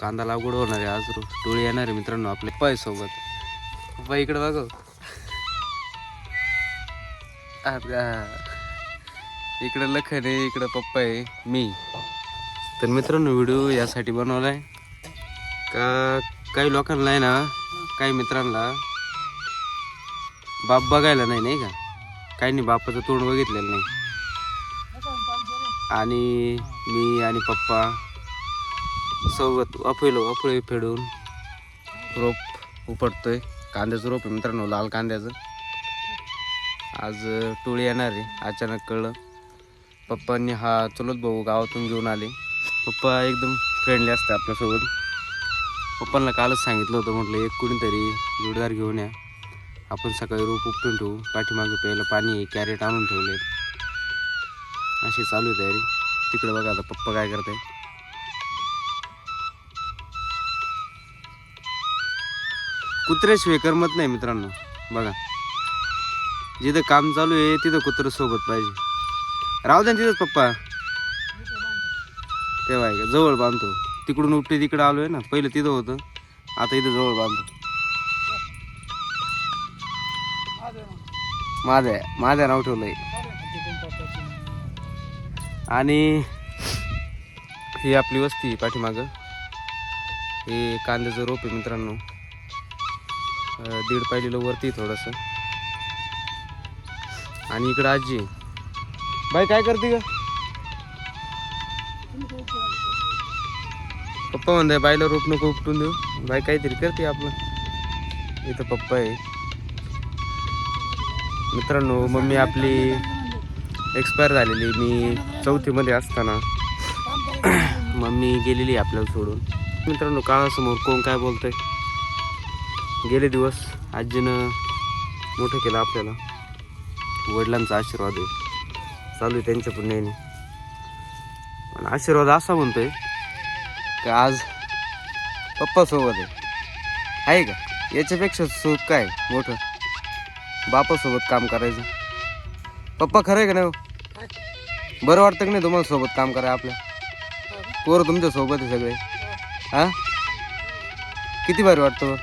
कांदा लागवड होणार आहे आज. रोज टोळी येणार आहे मित्रांनो आपले पाय सोबत पप्पा इकडे बघ. इकडे लखन आहे इकडे पप्पा आहे मी. तर मित्रांनो व्हिडिओ यासाठी बनवलाय. का काही लोकांना आहे ना काही मित्रांना बाप बघायला नाही नाही का? काही नाही बापाचं तोंड बघितलेलं नाही. आणि मी आणि पप्पा सोबत अफेलो अफळे फेडून रोप उपटतोय. कांद्याचं रोप आहे मित्रांनो लाल कांद्याचं. आज टोळी येणार आहे अचानक कळलं. पप्पांनी हा चुलत भाऊ गावातून घेऊन आले. पप्पा एकदम फ्रेंडली असते आपल्यासोबत. पप्पांना कालच सांगितलं होतं म्हटलं एक कुणीतरी जोडदार घेऊन या. आपण सकाळी रोप उपटून ठेवू पाठीमागे प्यायला पाणी आहे कॅरेट आणून ठेवले अशी चालू आहे तयारी. तिकडे बघा आता पप्पा काय करते कुत्र्याशिवाय करमत नाही मित्रांनो. बघा. जिथं काम चालू आहे तिथं कुत्र सोबत पाहिजे. राहू द्या ना तिथंच पप्पा. तेव्हा आहे का? जवळ बांधतो. तिकडून उपटे तिकडं आलोय ना पहिलं तिथं होतं. आता इथं जवळ बांधतो. माझ्या माझ्या नाव ठेवलंय. आणि ही आपली वस्ती आहे पाठीमागं. हे कांद्याचं रोप आहे मित्रांनो. दीड पाहिलेलं वरती थोडंसं. आणि इकडं आजी बाई काय करते का पप्पा म्हणताय बाईला रोप नको उपटून देऊ. बाई काहीतरी करते आपलं. इथं पप्पा आहे. मित्रांनो मम्मी आपली एक्सपायर झालेली मी चौथीमध्ये असताना मम्मी गेलेली आहे आपल्याला सोडून. मित्रांनो काळासमोर कोण काय बोलतंय? गेले दिवस आजीनं मोठं केलं आपल्याला. वडिलांचा आशीर्वाद आहे. चालू आहे त्यांच्या पुण्याने पण आशीर्वाद असा म्हणतोय का आज पप्पासोबत आहे. आहे का? याच्यापेक्षा सुख काय? मोठं. बापासोबत काम करायचं. पप्पा खरं आहे का नाही हो? बरं वाटतं की नाही तुम्हाला सोबत काम करा आपल्या पोरं तुमच्यासोबत आहे सगळे हा किती भारी वाटतं बरं?